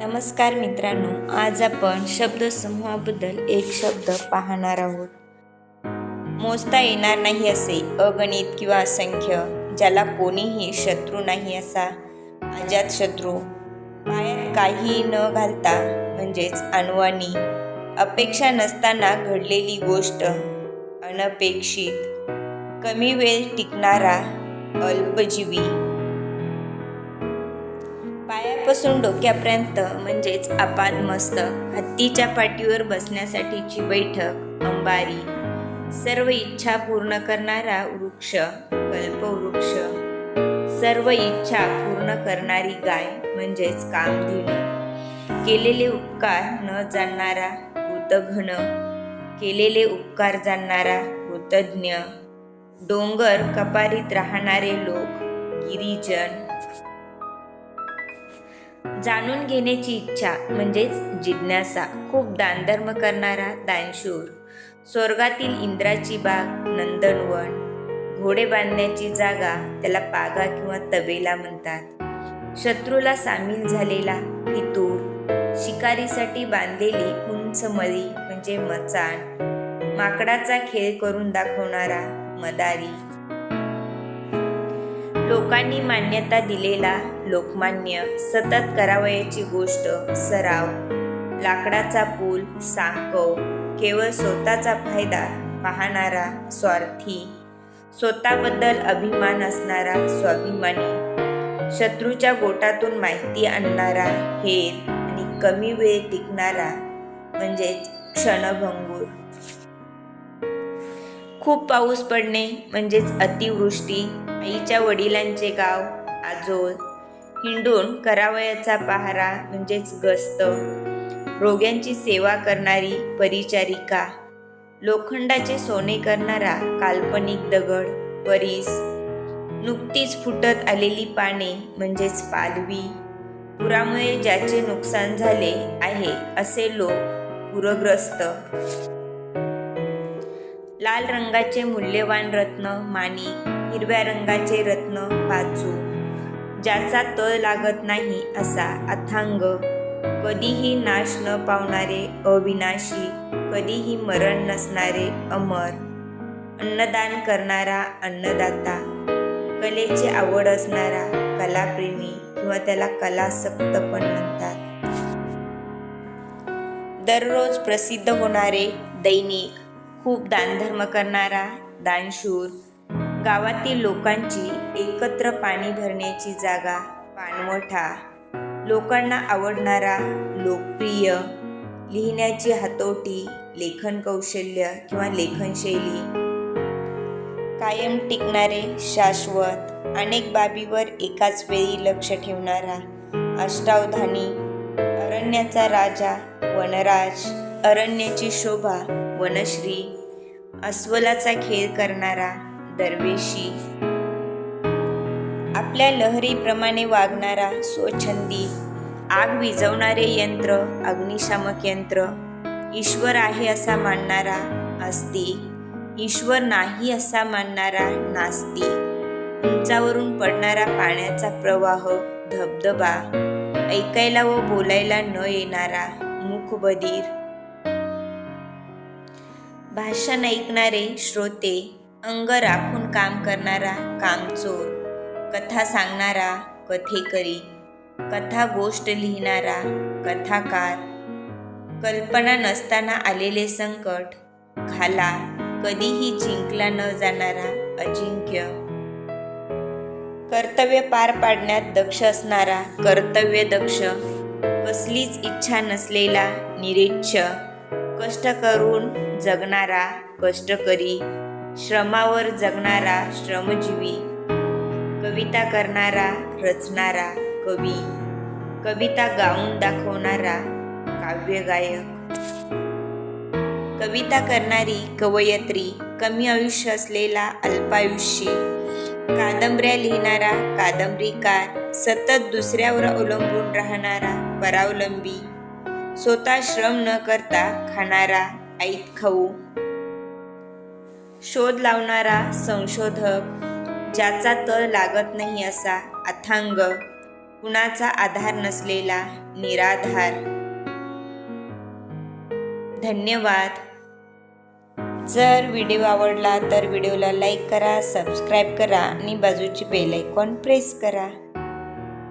नमस्कार मित्रांनो आज आपण शब्दसमूहाबद्दल एक शब्द पाहणार आहोत. मोजता येणार नाही असे अगणित किंवा असंख्य ज्याला कोणीही शत्रू नाही असा अजात शत्रू. पायात काही न घालता म्हणजेच अनवाणी अपेक्षा नसताना घडलेली गोष्ट अनपेक्षित. कमी वेळ टिकणारा अल्पजीवी पायापासून डोक्यापर्यंत म्हणजेच आपाद मस्तक हत्तीच्या पाठीवर बसण्यासाठीची बैठक अंबारी. सर्व इच्छा पूर्ण करणारा वृक्ष कल्पवृक्ष. सर्व इच्छा पूर्ण करणारी गाय म्हणजेच कामधेनू. केलेले उपकार न जाणणारा कृतघ्न. केलेले उपकार जाणणारा कृतज्ञ. डोंगर कपारीत राहणारे लोक गिरिजन. जाणून घेण्याची इच्छा म्हणजेच जिज्ञासा खूप दानधर्म करणारा दानशूर. स्वर्गातील इंद्राची बाग नंदनवन घोडे बांधण्याची जागा त्याला पागा किंवा तबेला म्हणतात. शत्रूला सामील झालेला फितूर शिकारीसाठी बांधलेली उंच मळी म्हणजे मचाण माकडाचा खेळ करून दाखवणारा मदारी. लोकांनी मान्यता दिलेला लोकमान्य सतत करावयाची गोष्ट सराव. लाकडाचा पूल सांकव केवळ स्वतःचा फायदा पाहणारा स्वार्थी. स्वतःबद्दल अभिमान असणारा स्वाभिमानी. शत्रूच्या गोटातून माहिती आणणारा हेर आणि कमी वेळ टिकणारा म्हणजेच क्षणभंगूर. खूप पाऊस पडणे म्हणजेच अतिवृष्टी. आईच्या वडिलांचे गाव आजोळ हिंडून करावयाचा पहारा म्हणजेच गस्त. रोग्यांची सेवा करणारी परिचारिका. लोखंडाचे सोने करणारा काल्पनिक दगड परीस. नुकतीच फुटत आलेली पाने म्हणजेच पालवी. पुरामुळे ज्याचे नुकसान झाले आहे असे लोक पूरग्रस्त. लाल रंगाचे मूल्यवान रत्न माणिक हिरव्या रंगाचे रत्न पाचू ज्याचा तळ लागत नाही असा अथांग. कधीही नाश न पावणारे अविनाशी कधीही मरण नसणारे अमर. अन्नदान करणारा अन्नदाता कलेची आवड असणारा कलाप्रेमी किंवा त्याला कलासक्त पण म्हणतात. दररोज प्रसिद्ध होणारे दैनिक खूप दानधर्म करणारा दानशूर गावातील लोकांची एकत्र पाणी भरण्याची जागा पाणवठा लोकांना आवडणारा लोकप्रिय लिहिण्याची हातोटी लेखन कौशल्य किंवा लेखनशैली कायम टिकणारे शाश्वत अनेक बाबीवर एकाच वेळी लक्ष ठेवणारा अष्टावधानी अरण्याचा राजा वनराज अरण्याची शोभा वनश्री अस्वलाचा खेळ करणारा दरवेशी आपल्या लहरीप्रमाणे वागणारा स्वच्छंदी आग विझवणारे यंत्र अग्निशामक यंत्र ईश्वर आहे असा मानणारा असते ईश्वर नाही असा मानणारा नास्ती उंचावरून पडणारा पाण्याचा प्रवाह धबधबा ऐकायला व बोलायला न येणारा मुखबधीर भाषण ऐकणारे श्रोते अंग राखून काम करणारा कामचोर कथा सांगणारा कथेकरी कथा गोष्ट लिहिणारा कथाकार कल्पना नसताना आलेले संकट खाला कधीही जिंकला न जाणारा अजिंक्य. कर्तव्य पार पाडण्यात दक्ष असणारा कर्तव्य दक्ष कसलीच इच्छा नसलेला निरीच्छ कष्ट करून जगणारा कष्टकरी श्रमावर जगणारा श्रमजीवी कविता करणारा रचणारा कवी कविता गाऊन दाखवणारा काव्यगायक कविता करणारी कवयत्री कमी आयुष्य असलेला अल्पायुष्यी कादंबऱ्या लिहिणारा कादंबरीकार सतत दुसऱ्यावर अवलंबून राहणारा परावलंबी स्वतः श्रम न करता खाणारा ऐत खाऊ शोध लावणारा संशोधक ज्याचा तळ लागत नाही असा अथांग कुणाचा आधार नसलेला निराधार. धन्यवाद. जर व्हिडिओ आवडला तर व्हिडिओला लाईक करा सबस्क्राईब करा आणि बाजूची बेल आयकॉन प्रेस करा.